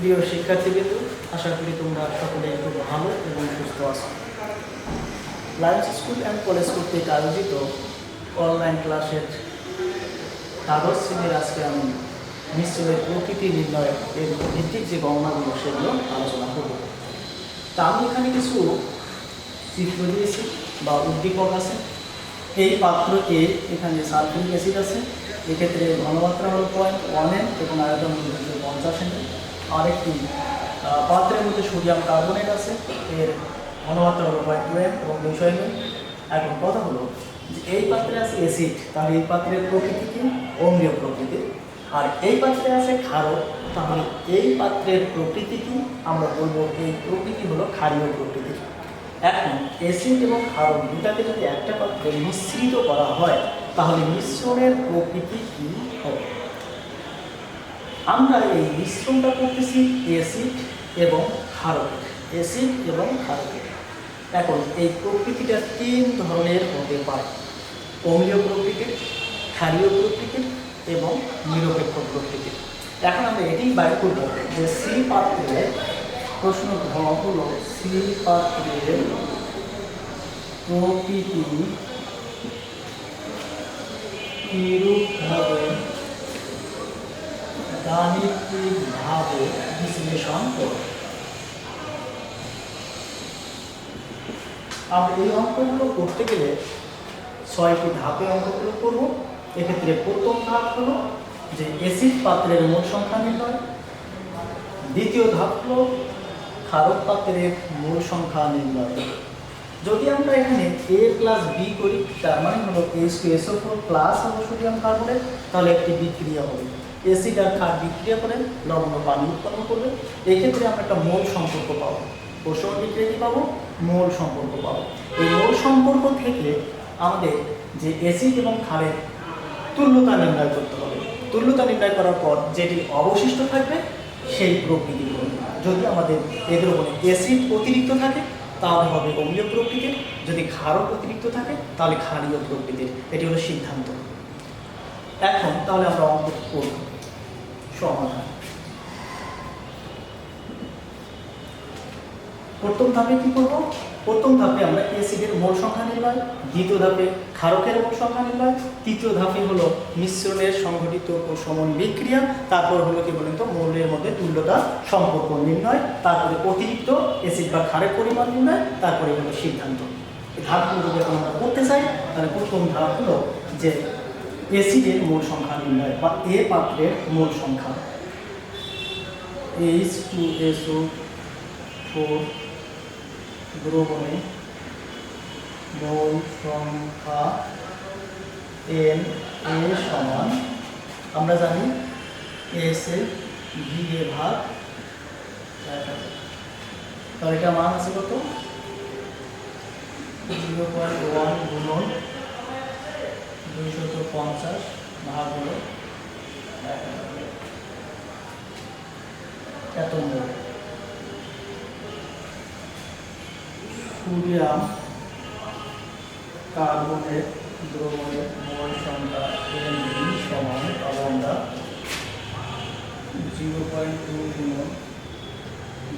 প্রিয় শিক্ষার্থীবৃন্দ, আশা করি তোমরা সকলে খুব ভালো এবং সুস্থ আছো। লায়ন্স স্কুল অ্যান্ড কলেজ কর্তৃক আয়োজিত অনলাইন ক্লাসের দ্বাদশ শ্রেণির আজকে আমি নিশ্চয়ের প্রকৃতি নির্ণয় এর ভিত্তিক যে গণনাগুলো সেগুলো আলোচনা করব। তা আমি এখানে কিছু চিত্র দিয়েছি বা উদ্দীপক আছে। এই পাত্র এখানে সালফিউরিক অ্যাসিড আছে। এক্ষেত্রে ঘনমাত্রা হলো পয়েন্ট ওয়ান এম এবং আয়তন পঞ্চাশ এম আরেকটি পাত্রের মধ্যে সোডিয়াম কার্বনেট আছে। এর ঘনমাত্রা হলো পয়েন্ট টু এম এবং দুশো এম এখন কথা হলো যে এই পাত্রে আছে অ্যাসিড তাহলে এই পাত্রের প্রকৃতি কি? অম্লীয় প্রকৃতির আর এই পাত্রে আছে ক্ষারক, তাহলে এই পাত্রের প্রকৃতি কি? আমরা বলব এই প্রকৃতি হলো ক্ষারীয় প্রকৃতির এখন অ্যাসিড এবং ক্ষারক দুটাকে যদি একটা পাত্রে মিশ্রিত করা হয়, তাহলে মিশ্রণের প্রকৃতি কি? আমরা এই মিশ্রণটা করতেছি অ্যাসিড এবং ক্ষারকের অ্যাসিড এবং ক্ষারকের এখন এই প্রকৃতিটা তিন ধরনের হতে পারে। অম্লীয় প্রকৃতির ক্ষারীয় প্রকৃতির এবং নিরপেক্ষ প্রকৃতির এখন আমরা এটাই বাইর করব যে সি পাত্রে প্রশ্ন হলো সি পাত্রের প্রকৃতি কিরূপভাবে গাণিতিকভাবে বিশ্লেষণ করব আমরা এই অঙ্কগুলো করতে গেলে ছয়টি ধাপে অঙ্কগুলো করব। এক্ষেত্রে প্রথম ধাপ হলো যে অ্যাসিড পাত্রের মোট সংখ্যা নির্ণয়। দ্বিতীয় ধাপ হলো ক্ষারক পাত্রের মূল সংখ্যা নির্ণয়। যদি আমরা এখানে এ প্লাস বি করি, তার মানে হলো H two S O four plus হলো সোডিয়াম কার্বনেট তাহলে একটি বিক্রিয়া হবে। অ্যাসিড আর ক্ষার বিক্রিয়া করে লবণ পানি উৎপন্ন করবে। এক্ষেত্রে আমরা একটা মোল সম্পর্ক পাবো। কোষণ বিক্রিয়া কি পাবো? মোল সম্পর্ক পাবো। এই মোল সম্পর্ক থেকে আমাদের যে অ্যাসিড এবং ক্ষারের তুল্যতা নির্ণয় করতে হবে। তুল্যতা নির্ণয় করার পর যেটি অবশিষ্ট থাকবে, সেই প্রকৃতি যদি আমাদের এদের উপরে অ্যাসিড অতিরিক্ত থাকে, তাহলে হবে অম্লীয় প্রকৃতির যদি ক্ষারক অতিরিক্ত থাকে, তাহলে ক্ষারীয় প্রকৃতির। এটি হলো সিদ্ধান্ত। এখন তাহলে আমরা অঙ্ক করব। সমাধান। প্রথম ধাপে কি করব? প্রথম ধাপে আমরা অ্যাসিডের মোল সংখ্যা নির্ণয়, দ্বিতীয় ধাপে ক্ষারকের মোল সংখ্যা নির্ণয়, তৃতীয় ধাপে হলো মিশ্রণের সংঘটিত ও সমন বিক্রিয়া, তারপর হলো কি বলেন তো, মৌলের মধ্যে তুল্যতা সম্পর্ক নির্ণয়, তারপরে অতিরিক্ত অ্যাসিড বা ক্ষারের পরিমাণ নির্ণয়, তারপরে হলো সিদ্ধান্ত। ধাপগুলো যদি আমরা করতে চাই, তাহলে প্রথম ধাপ হলো যে অ্যাসিডের মোল সংখ্যা নির্ণয় বা এ পাত্রের মোল সংখ্যা। H two S O four দ্রবণে মোল সংখ্যা এন এ সমান, আমরা জানি এস এ ভি এ ভাগ তাহলে এটা মান আছে কত? জিরো পয়েন্ট ওয়ান গুণন দুইশত পঞ্চাশ ভাগ হলো এক হাজার। এত মোল সোডিয়াম কার্বনের দ্রবণের মোল সংখ্যা এন সমান আমরা জিরো পয়েন্ট টু গুণ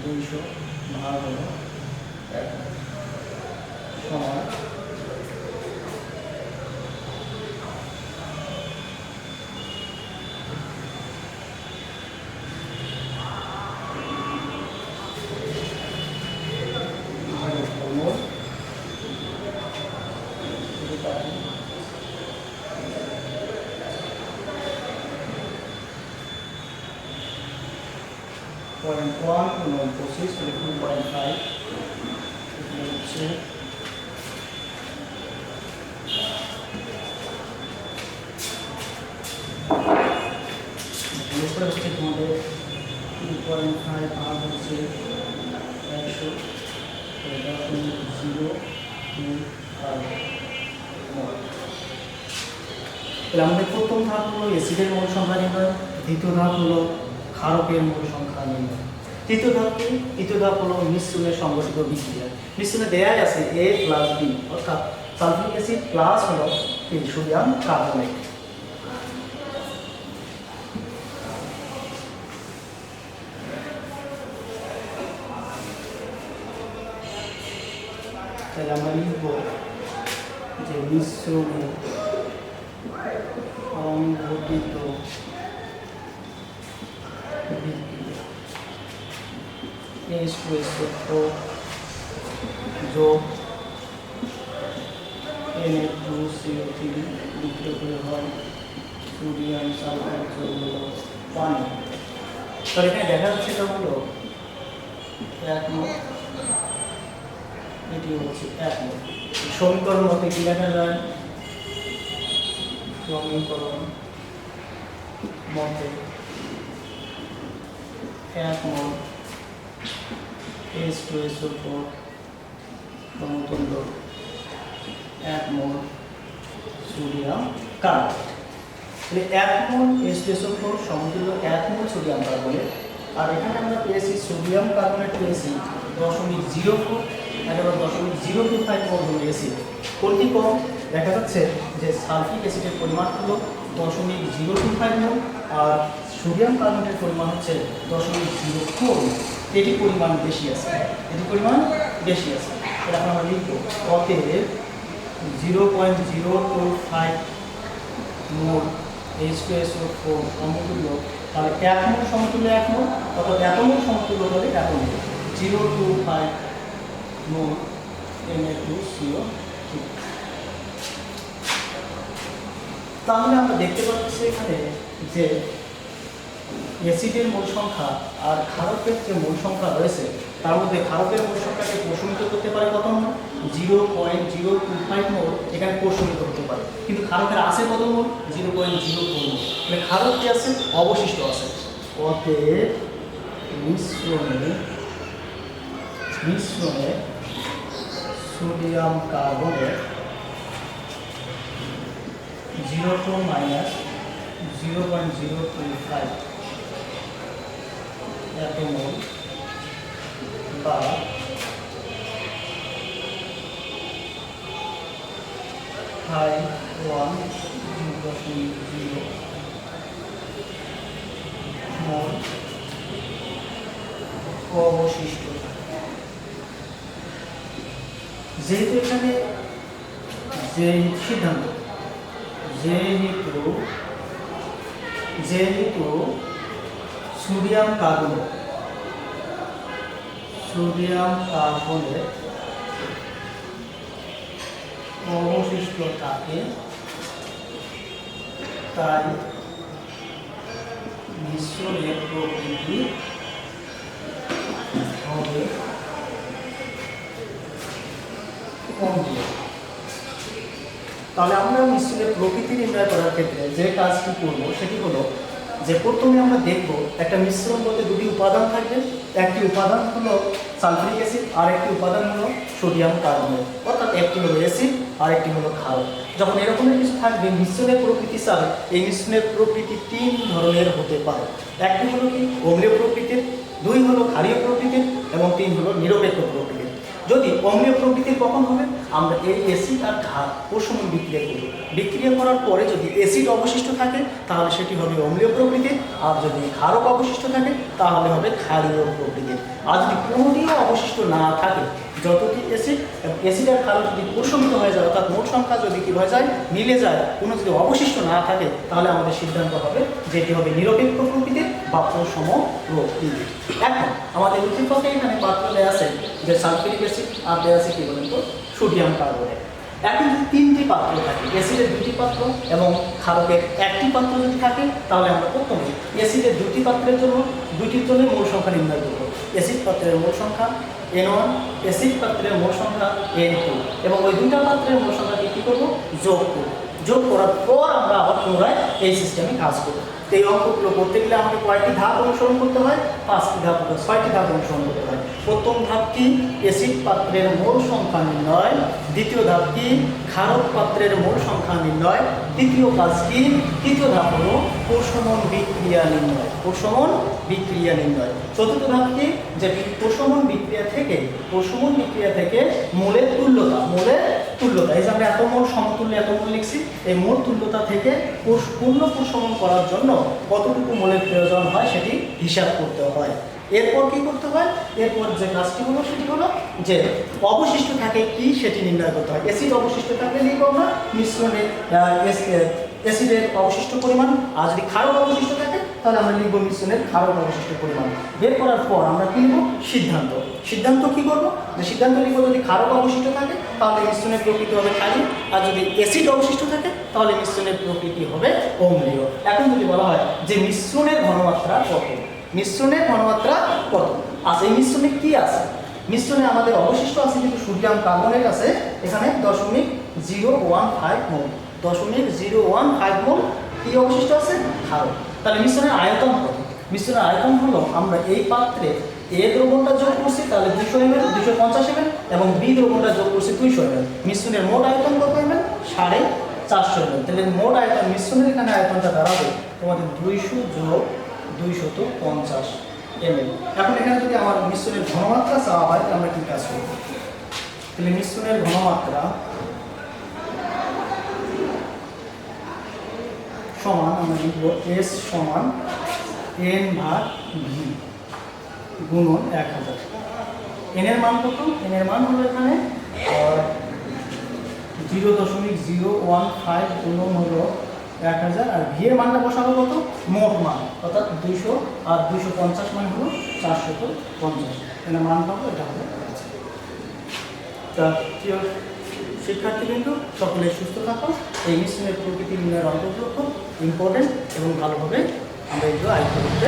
দুইশো ভাগ হলো এক সমান মোল পয়েন্ট ওয়ান এবং পঁচিশ তাহলে পয়েন্ট ফাইভ হচ্ছে হচ্ছে তোমাদের টু ফাইভ হচ্ছে জিরো ফাইভ আমাদের প্রথম ধাপ হলো অ্যাসিডের মোল সংখ্যা নির্ণয় দ্বিতীয় ধাপ হলো ক্ষারকের মোল সংখ্যা নির্ণয় তৃতীয় ধাপ কি তৃতীয় ধাপ হলো মিশ্রণে সংঘটিত বিক্রিয়া। মিশ্রণে দেয়াই আছে এ প্লাস বি অর্থাৎ সালফিক অ্যাসিড প্লাস হলো সোডিয়াম কার্বনেট। তাহলে আমরা লিখব যে মিশ্রণে সংগঠিত সংঘটিত বিক্রিয়া যোগ N A two C O three বিক্রিয়া হয় সোডিয়াম সালফাইড যোগ হলো পানি তাহলে এখানে দেখা যাচ্ছে এটা হলো এক এটি হচ্ছে এক সমীকরণ মতে কি লেখা যায় সমীকরণ মতে এক মোট S two S O four সমতুল্য এক মোল সোডিয়াম কার্বনেট তাহলে এক mole S two S O four সমতুল্য এক মোল সোডিয়াম কার্বনেট আর এখানে আমরা পেয়েছি সোডিয়াম কার্বনেট পেয়েছি দশমিক জিরো ফোর একেবারে দশমিক zero two five mole acid কোনটি কম? দেখা যাচ্ছে যে সালফিক অ্যাসিডের পরিমাণ হলো দশমিক জিরো টু ফাইভ মোল আর সোডিয়াম কার্বনেটের পরিমাণ হচ্ছে দশমিক জিরো ফোর এটি পরিমাণ বেশি আছে। এটি পরিমাণ বেশি আছে। এটা আমরা লিখব অতএব zero point zero two five mole H two S O four সমতুল্য। তাহলে এক মোল সমতুল্য এক মোল, অর্থাৎ এত মোল সমতুল্য হলে এত mole. Zero two five mole N A two C O তাহলে আমরা দেখতে পাচ্ছি এখানে যে অ্যাসিডের মূল সংখ্যা আর ক্ষারকের যে মূল সংখ্যা রয়েছে, তার মধ্যে ক্ষারকের মোল সংখ্যাকে প্রশমিত করতে পারে কত mole? Zero point zero two five mole এখানে প্রশমিত হতে পারে। কিন্তু ক্ষারকের আছে কত mole? Zero point zero four mole. মানে ক্ষারক কি আছে, অবশিষ্ট আছে। অতএব মিশ্রণে মিশ্রণে sodium carbonate zero two minus zero point zero two five এত মোল বা ফাইভ ওয়ান দশমিক জিরো মোল অবশিষ্ট। যেহেতু এখানে যে সিদ্ধান্ত যেহেতু যেহেতু সোডিয়াম কার্বনেট সোডিয়াম কার্বনেট অবশিষ্ট থাকে তাই মিশ্রণের প্রকৃতি হবে অম্লীয়। তাহলে আমরা মিশ্রণের প্রকৃতি নির্ণয় করার ক্ষেত্রে যে কাজটি করব সেটি হলো যে প্রথমে আমরা দেখব একটা মিশ্রণ বলতে দুটি উপাদান থাকবে। একটি উপাদান হলো সালফিক অ্যাসিড, আর একটি উপাদান হলো সোডিয়াম কার্বনেট, অর্থাৎ একটি হলো অ্যাসিড, আর একটি হলো ক্ষারক যখন এরকমের কিছু থাকবে, মিশ্রণের প্রকৃতি চালে এই মিশ্রণের প্রকৃতি তিন ধরনের হতে পারে। একটি হলো কি? অম্লীয় প্রকৃতির, দুই হলো ক্ষারীয় প্রকৃতির, এবং তিন হলো নিরপেক্ষ প্রকৃতির। যদি অম্লীয় প্রকৃতির কখন হবে? আমরা এই অ্যাসিড আর ক্ষার ওর সময় বিক্রিয়া করব। বিক্রিয়া করার পরে যদি অ্যাসিড অবশিষ্ট থাকে, তাহলে সেটি হবে অম্লীয় প্রকৃতির আর যদি ক্ষারক অবশিষ্ট থাকে, তাহলে হবে ক্ষারীয় প্রকৃতির আর যদি কোনোটিও অবশিষ্ট না থাকে, যতটি অ্যাসিড অ্যাসিড আর ক্ষারক যদি প্রশমিত হয়ে যায়, অর্থাৎ মোট সংখ্যা যদি কী হয়ে যায়, মিলে যায়, কোনো যদি অবশিষ্ট না থাকে, তাহলে আমাদের সিদ্ধান্ত হবে, যেটি হবে নিরপেক্ষ প্রকৃতির বা প্রসম প্রকৃতির এখন আমাদের উদ্দীপকে এখানে পাত্রে আছে যে সালফিউরিক অ্যাসিড আর দেওয়া আছে কি বলেন তো? Sodium carbonate. এখন যদি তিনটি পাত্র থাকে, অ্যাসিডের দুটি পাত্র এবং ক্ষারকের একটি পাত্র যদি থাকে, তাহলে আমরা প্রথমে অ্যাসিডের দুটি পাত্রের জন্য দুটির জন্য মোল সংখ্যা নির্ণয় করব। অ্যাসিড পাত্রের মোল সংখ্যা এন ওয়ান অ্যাসিড পাত্রের মোল সংখ্যা এন টু এবং ওই দুইটা পাত্রের মোল সংখ্যাকে কী করব? যোগ করব। যোগ করার পর আমরা আবার পুনরায় এই সিস্টেমে কাজ করব। এই অঙ্কগুলো করতে গেলে আমাকে কয়েকটি ধাপ অনুসরণ করতে হয়? পাঁচটি ধাপ ছয়টি ধাপ অনুসরণ করতে হয়। প্রথম ধাপ কি? এসিড পাত্রের মোল সংখ্যা নির্ণয়। দ্বিতীয় ধাপ কি? ক্ষারক পাত্রের মোল সংখ্যা নির্ণয়। তৃতীয় কাজ কি? তৃতীয় ধাপ হলো প্রশমন বিক্রিয়া নির্ণয়। প্রশমন বিক্রিয়া নির্ণয়। চতুর্থ ধাপ কি? যে প্রশমন বিক্রিয়া থেকে, প্রশমন বিক্রিয়া থেকে মূলের তুল্যতা মূলের তুল্যতা। এই যে আমরা এত মূল সমতুল্য, এত মূল লিখছি, এই মূল তুল্যতা থেকে পূর্ণ প্রশমন করার জন্য কতটুকু মূলের প্রয়োজন হয় সেটি হিসাব করতে হয়। এরপর কি করতে হয়? এরপর যে কাজটি হলো সেটি হলো যে অবশিষ্ট থাকে কি সেটি নির্ণয় করতে হয়। অ্যাসিড অবশিষ্ট থাকলে লিখব আমরা মিশ্রণে অ্যাসিডের অবশিষ্ট পরিমাণ, আর যদি ক্ষারক অবশিষ্ট থাকে, তাহলে আমরা লিখব মিশ্রণের ক্ষারক অবশিষ্ট পরিমাণ। বের করার পর আমরা কি লিখব? সিদ্ধান্ত। সিদ্ধান্ত কি করব? যে সিদ্ধান্ত লিখব যদি ক্ষারক অবশিষ্ট থাকে, তাহলে মিশ্রণের প্রকৃতি হবে ক্ষারীয় আর যদি অ্যাসিড অবশিষ্ট থাকে, তাহলে মিশ্রণের প্রকৃতি হবে অম্লীয়। এখন যদি বলা হয় যে মিশ্রণের ঘনমাত্রা কত? মিশ্রণের ঘনমাত্রা কত? আচ্ছা এই মিশ্রণে কি আছে? মিশ্রণে আমাদের অবশিষ্ট আছে কিন্তু সোডিয়াম কার্বনেট আছে এখানে দশমিক জিরো ওয়ান ফাইভ মোল। দশমিক জিরো ওয়ান ফাইভ মোল কি অবশিষ্ট আছে? ক্ষারক তাহলে মিশ্রণের আয়তন কত? মিশ্রণের আয়তন হলো আমরা এই পাত্রে এ দ্রবণটা যোগ করছি, তাহলে দুশো এম এল দুশো পঞ্চাশ এম এবং বি দ্রবণটা যোগ করছি দুইশো এম এল মিশ্রণের মোট আয়তন কত এম এল সাড়ে চারশো এম এল তাহলে মোট আয়তন, মিশ্রণের এখানে আয়তনটা দাঁড়াবে তোমাদের দুইশো যোগ দুইশত পঞ্চাশ এম এল এখন এখানে যদি আমার মিশ্রণের ঘনমাত্রা চাওয়া হয়, তাহলে আমরা কী কাজ করব? তাহলে মিশ্রণের ঘনমাত্রা সমান আমরা লিখব এস সমান এন ভাগ ভি গুণন এক হাজার। এনের মান কত? এনের মান হলো এখানে জিরো দশমিক জিরো ওয়ান ফাইভ গুণন হলো এক হাজার, আর ভি এর মানটা বসানো কত? মোট মান, অর্থাৎ দুইশো, আর দুইশো পঞ্চাশ মান হলো চারশো পঞ্চাশ। এখানে মান পাবো এটা হবে তা প্রিয় শিক্ষার্থী কিন্তু সকলে সুস্থ থাকো। এই মিশনের প্রকৃতি নির্ণয়ের অন্তর্ভুক্ত ইম্পর্টেন্ট এবং ভালোভাবে আমরা এগুলো আয়ত্ত করতে